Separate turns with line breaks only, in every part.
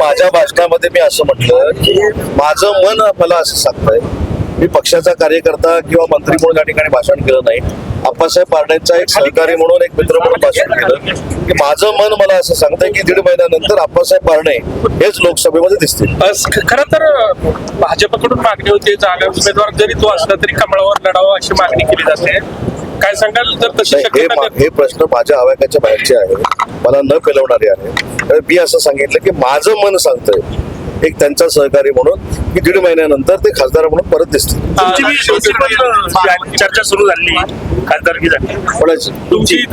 माझ्या भाषणामध्ये मी असं म्हटलं की माझं मन मला असं सांगतंय मी पक्षाचा कार्यकर्ता किंवा मंत्री म्हणून या ठिकाणी भाषण केलं नाही. आप्पासाहेब पारडेंचा एक सहकारी म्हणून एक मित्र म्हणून भाषण केलं. की माझं मन मला असं सांगतंय की दीड महिन्यानंतर आप्पासाहेब पारणे हेच लोकसभेमध्ये दिसतील.
खर तर भाजपकडून मागणी होती जागा उमेदवार जरी तो असला तरी कमळावर लढावा अशी मागणी केली जाते. काय सांगाल? जर तशी
हे
शक्यता
हे प्रश्न माझ्या आवाक्याच्या बाहेरचे आहे. मला न पेलवणारे आहे. तर मी असं सांगितलं की माझं मन सांगतंय एक त्यांचा सहकारी म्हणून की दीड महिन्यानंतर ते खासदार म्हणून परत दिसतील.
चर्चा सुरू झाली. खासदारकी
तुमची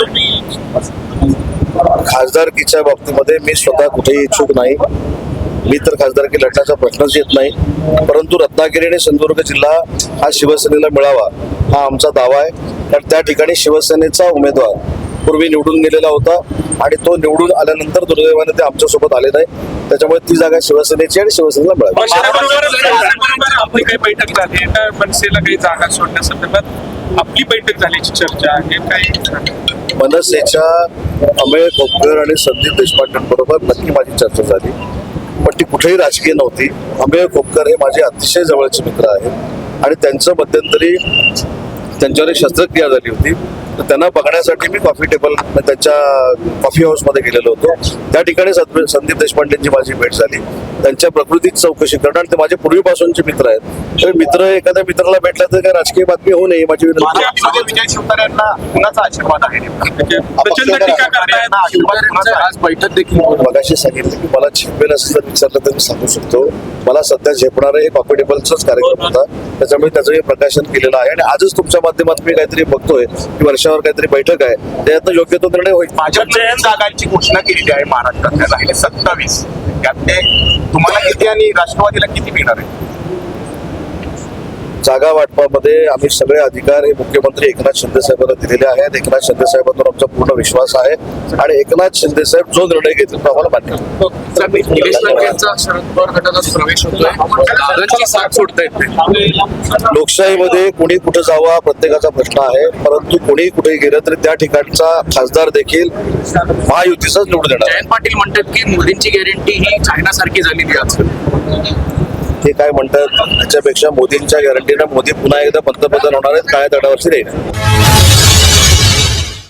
खासदारकीच्या बाबतीमध्ये मी स्वतः कुठेही इच्छुक नाही. मी तर खासदारकी लढण्याचा प्रश्नच येत नाही. परंतु रत्नागिरी आणि सिंधुदुर्ग जिल्हा हा शिवसेनेला मिळावा हा आमचा दावा आहे. कारण त्या ठिकाणी शिवसेनेचा उमेदवार पूर्वी निवडून गेलेला होता आणि तो निवडून आल्यानंतर दुर्दैवाने ते आमच्यासोबत आले नाही त्याच्यामुळे ती जागा शिवसेनेची आणि शिवसेनेला
मनसेबरोबर आपली काही बैठक झाली मनसेला काही जागा सोडण्यासंदर्भात आपली बैठक झाल्याची चर्चा आहे. काही
मनसेच्या अमेय खोपकर आणि संदीप देशपांडेंबरोबर नक्की माझी चर्चा झाली. पण ती कुठेही राजकीय नव्हती. अमेय खोपकर हे माझे अतिशय जवळचे मित्र आहेत. आणि त्यांचं मध्यंतरी त्यांच्यावर एक शस्त्रक्रिया झाली होती. तर त्यांना बघण्यासाठी मी कॉफी टेबल त्यांच्या कॉफी हाऊसमध्ये गेलेलो होतो. त्या ठिकाणी संदीप देशपांडेंची माझी भेट झाली. त्यांच्या प्रकृतीची चौकशी करणं आणि ते माझे पूर्वीपासूनचे मित्र आहेत. तर मित्र एखाद्या मित्राला भेटला तर काय राजकीय बातमी होऊ नये माझी
विजय शिवतारे यांना कुणाचा आशीर्वाद आहे?
बैठक देखील
मगाशी सांगितलं की मला झेपेल असं जर विचारलं तर मी सांगू शकतो. मला सध्या झेपणारं हे कॉफी टेबलचाच कार्यक्रम होता. त्याच्यामुळे त्याचं हे प्रकाशन केलेलं आहे. आणि आजच तुमच्या माध्यमात मी काहीतरी बघतोय की वर्षावर काहीतरी बैठक आहे. त्यात योग्य तो निर्णय होईल.
भाजपने जागांची घोषणा केलेली आहे. महाराष्ट्रातल्या राहिले सत्तावीस. त्यातले तुम्हाला किती आणि राष्ट्रवादीला किती मिळणार आहे?
जागा वाटपामध्ये आम्ही सगळे अधिकार हे मुख्यमंत्री एकनाथ शिंदे साहेबांना दिलेले आहेत एकनाथ शिंदे साहेबांवर आमचा पूर्ण विश्वास आहे. आणि एकनाथ शिंदे साहेब जो निर्णय घेतील तो आम्हाला मान्य लोकशाहीमध्ये कोणी कुठे जावा हा प्रत्येकाचा प्रश्न आहे. परंतु कोणी कुठे गेलं तरी त्या ठिकाणचा खासदार देखील महायुतीचाच निवडून आहे.
जयंत पाटील म्हणतात की मोदींची गॅरंटी ही चायना सारखी झालेली आहे.
ते काय म्हणतात? त्याच्यापेक्षा मोदींच्या गॅरंटीनं मोदी पुन्हा एकदा पंतप्रधान होणार आहेत. काळ्या तडावरची राहील